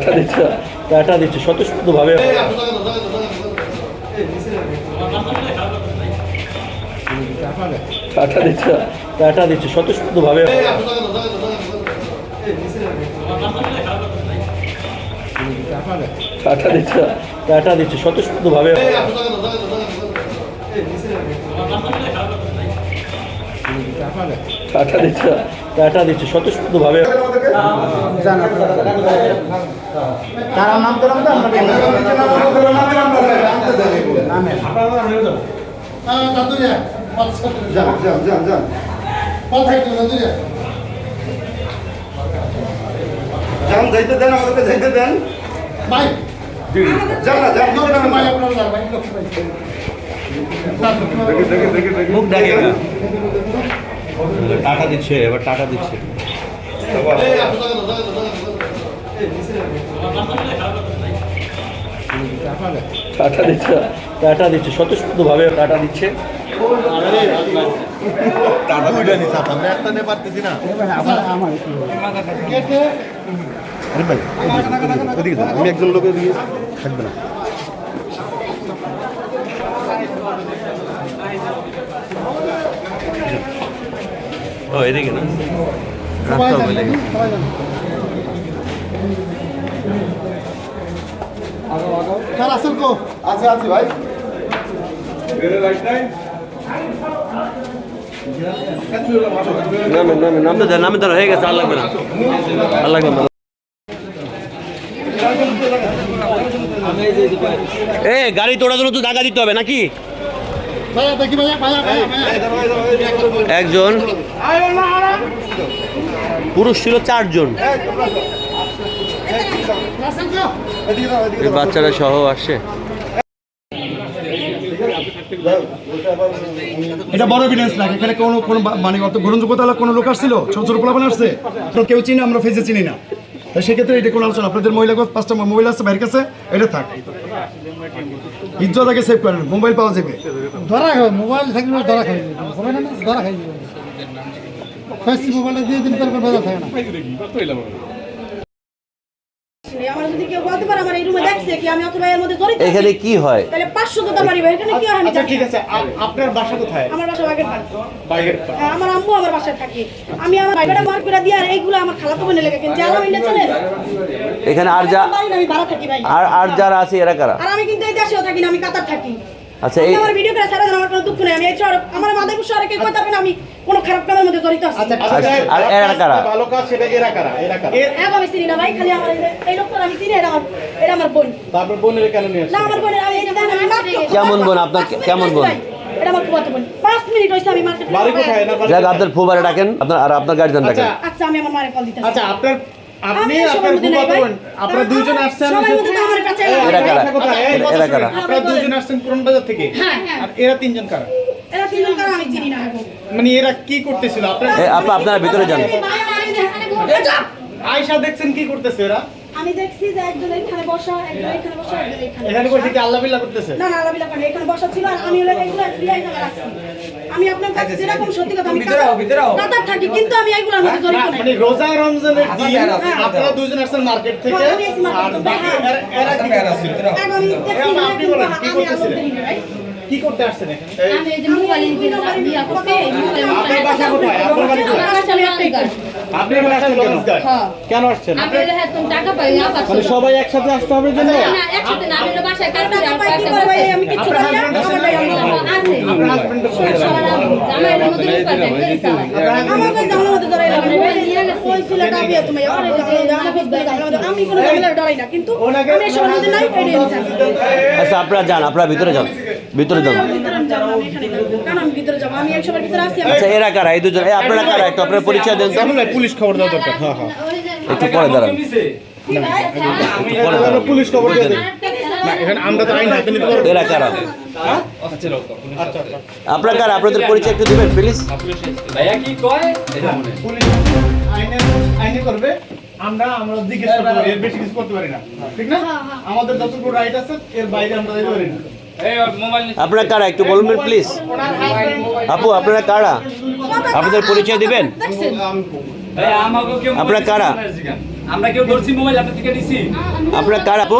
Tata দিচ্ছে tata দিচ্ছে, স্বতঃস্ফূর্তভাবে। টাটা দিচ্ছে টাটা দিচ্ছে, স্বতঃস্ফূর্তভাবে। টাটা দিচ্ছে টাটা দিচ্ছে, স্বতঃস্ফূর্তভাবে। টাটা দিচ্ছে টাটা দিচ্ছে স্বতঃস্ফূর্তভাবে। তারা নাম তো যান যাইতে দেন আমাদেরকে যাইতে দেন। যান না যান কিছু না মুখ ডাকে টাটা দিচ্ছে এবার টাটা দিচ্ছে। টাটা দিচ্ছে টাটা দিচ্ছে। স্বতঃস্ফূর্তভাবে টাটা দিচ্ছে। আমি একজন লোকের দিয়ে থাকবে না। ও এদিকে না। আছে আছে ভাই। নামে নামে নামতে দেন নামে দেন হয়ে গেছে আর লাগবে না। আর লাগবে না। এ গাড়ি তোড়ার জন্য তো টাকা দিতে হবে নাকি? একজন। পুরুষ ছিল চারজন। বাচ্চারা সহ আসছে। এটা বড় এভিডেন্স লাগে। এখানে কোনো কোনো মানে অত গ্রহণযোগ্যতা কোনো লোক আসছিল? ছোট ছোট পোলাপান আসছে? তো কেউ চিনি আমরা ফেসে চিনি না। তাই সেক্ষেত্রে এটা কোনো আলোচনা। আপনাদের মহিলা পাঁচটা মোবাইল আছে বাইরে কাছে এটা থাক। ইজ্জত আগে সেভ করেন মোবাইল পাওয়া যাবে। ধরা খাবে মোবাইল থাকলে ধরা খাই হবে না ধরা খাই যাবে মোবাইলটা দিয়ে দিন তারপর ভেজা থাকে না। পারে আমার এই রুমে দেখছে কি আমি অথবা এর মধ্যে জড়িত এখানে কি হয়? তাহলে পাঁচশো জুতা মারিবে এখানে কি হয় আমি আচ্ছা জানি ঠিক আছে আপনার বাসা কোথায়? আমার বাসা বাগের। বাইরের হ্যাঁ, আমার আম্মু আমার বাসায় থাকে। আমি আমার বাইকটা মার করে দিয়ে আর এইগুলো আমার খালাতো বোনে লেগে কিন্তু আলাম ইন্ডিয়া চলে। এখানে আর যা আমি ভাড়া থাকি ভাই। আর আর যারা আছে এরা কারা? আর আমি কিন্তু এই দেশেও থাকি না আমি কাতার থাকি। আচ্ছা এই আমার ভিডিও করে সারা দিন আমার কোনো দুঃখ নেই। আমি এই শহরে আমার মাদারপুর শহরে কেউ কথা হবে আমি কোনো খারাপ কামের মধ্যে জড়িত আছি। আচ্ছা আর এরা কারা? ভালো কাজ সেটা এরা কারা? এরা কারা? আমি চিনি না ভাই? খালি আমার এই- লোকটা আমি এটা আমার এটা আমার বোন তারপর বোনের কেন নিয়ে না আমার বোনের আমি এই যে দেখেন, আমি মাত্র- কেমন বোন? আপনার কেমন বোন? এটা আমার ফুফাতো বোন পাঁচ মিনিট হয়েছে আমি মার্কেটে বাড়ি কোথায় না যাক আপনার ফুবারে ডাকেন আপনার আর আপনার গার্জিয়ান ডাকেন আচ্ছা আচ্ছা আমি আমার মারে কল দিতেছি আচ্ছা আপনার আপনি আপনার ফুফাতো বোন আপনারা দুইজন আসছেন সবার মধ্যে তো আমার কাছে এরা কারা? বাসা কোথায়? এই, এরা- কথা এরা শুনেন। কারা? আপনারা দুইজন আসছেন পুরন বাজার থেকে হ্যাঁ হ্যাঁ আর এরা তিনজন কারা এরা তিনজন কারণ আমি চিনি না মানে এরা কি করতেছিল আপনার এ, আপনারা ভিতরে যান আয়সা দেখছেন কি করতেছে এরা আমি দেখছি যে একজন এখানে বসা একজন এখানে বসা একজন এখানে এখানে বসে। কি আল্লাহ বিল্লাহ করতেছে? না না আলাবিলা করে এখানে বসা ছিল আর আমি হলো এগুলো জায়গা রাখছি। আমি আপনার কাছে যেরকম সত্যি কথা আমি কাতার থাকি কিন্তু আমি এগুলোর মধ্যে জড়িত না, মানে রোজা রমজানের দিন হ্যাঁ। আপনারা দুইজন আসছেন মার্কেট থেকে হ্যাঁ, আমি আর বাকি হ্যাঁ। এরা- এরা কি করতেছিল? এখন আমি দেখছি আপনি বলেন, কি আমি করতেছিলেন? কি করতে আসছেন এখানে? আমি এই যে মোবাইল দিয়া করতে আপনার বাসা কোথায়? আপনার বাড়ি কোথায়? আপনি এখানে আসছেন কেন? কেন আসছেন? মানে সবাই একসাথে আসতে হবে জন্য না করে করি না আমি বাসায় কাজ মধ্যে আমি কিছু না আচ্ছা আপনারা যান আপনারা ভিতরে যান। ভিতরে যান। আচ্ছা এরা কারা? এই দুজন আপনারা কারা? একটু আপনার পরিচয় দেন তো পুলিশ খবর দেওয়া দরকার। হ্যাঁ হ্যাঁ? একটু পরে দাঁড়ান। পুলিশ খবর দিয়ে দেন না এখানে আমরা তো আইন হাতে নিতে পারব এরা কারা? আচ্ছা আচ্ছা কারা? আপনাদের পরিচয় একটু দিবেন প্লিজ পুলিশ আইনে আইনে করবে আমরা আমরা জিজ্ঞেস করতে পারি এর বেশি কিছু করতে পারি না। ঠিক না? আমাদের যতটুকু রাইট আছে এর বাইরে আমরা যেতে পারি না। আপনারা কারা? একটু বলবেন প্লিজ আপু আপনারা কারা? আপনাদের পরিচয় দিবেন? আপনারা কারা? আমরা কেউ ধরছি মোবাইল আপনার থেকে নিছি। আপনার কার আপু?